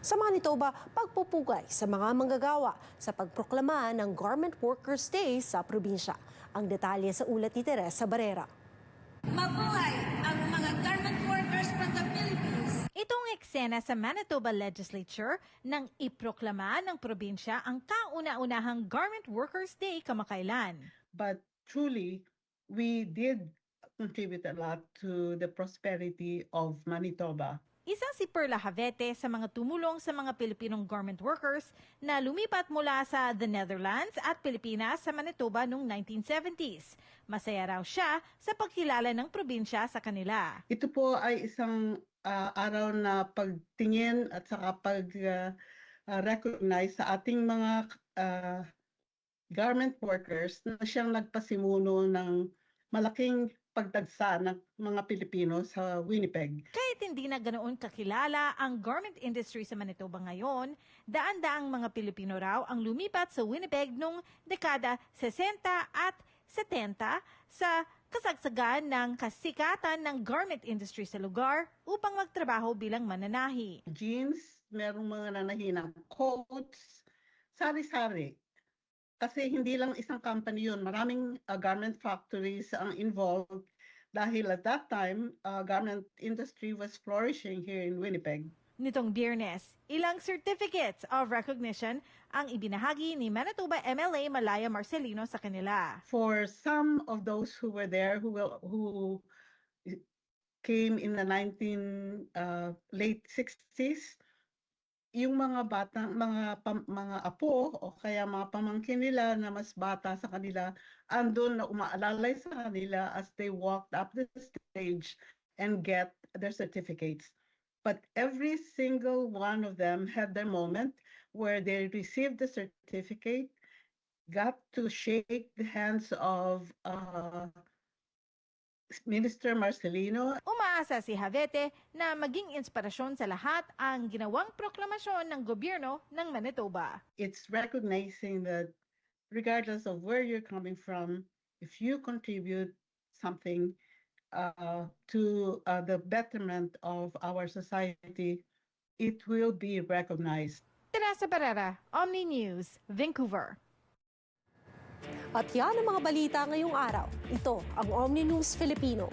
Sa Manitoba, pagpupugay sa mga manggagawa sa pagproklama ng Garment Workers Day sa probinsya. Ang detalye sa ulat ni Teresa Barrera. Mabuhay ang mga garment workers from the Philippines. Itong eksena sa Manitoba Legislature nang iproklama ng probinsya ang kauna-unahang Garment Workers Day kamakailan. but truly we did contribute a lot to the prosperity of Manitoba. Isa si Perla Havete sa mga tumulong sa mga Pilipinong garment workers na lumipat mula sa the Netherlands at Pilipinas sa Manitoba noong 1970s. Masaya raw siya sa pagkilala ng probinsya sa kanila. Ito po ay isang ah, araw na pagtingin at saka pag ah, ah, recognize sa ating mga ah, garment workers na siyang nagpasimuno ng malaking pagdagsa ng mga Pilipino sa Winnipeg. Kahit hindi na ganoon kakilala ang garment industry sa Manitoba ngayon, daan-daang mga Pilipino raw ang lumipat sa Winnipeg noong dekada 60 at 70 sa kasagsagan ng kasikatan ng garment industry sa lugar upang magtrabaho bilang mananahi. Jeans, merong mga nanahinang coats, sari-sari. Kasi hindi lang isang company yun, maraming uh, garment factories ang involved dahil at that time, uh, garment industry was flourishing here in Winnipeg. Nitong biyernes, ilang certificates of recognition ang ibinahagi ni Manitoba MLA Malaya Marcelino sa kanila. For some of those who were there, who will, who came in the 19 uh, late 60s, yung mga bata, mga pam- mga apo o kaya mga pamangkin nila na mas bata sa kanila, andun na umaalalay sa kanila as they walked up the stage and get their certificates. But every single one of them had their moment where they received the certificate, got to shake the hands of uh, Minister Marcelino Umaasa si Havete na maging inspirasyon sa lahat ang ginawang proklamasyon ng gobyerno ng Manitoba. it's recognizing that regardless of where you're coming from, if you contribute something uh, to uh, the betterment of our society, it will be recognized. Teresa Barrera, Omni News, Vancouver. At yan ang mga balita ngayong araw. Ito ang Omni News Filipino.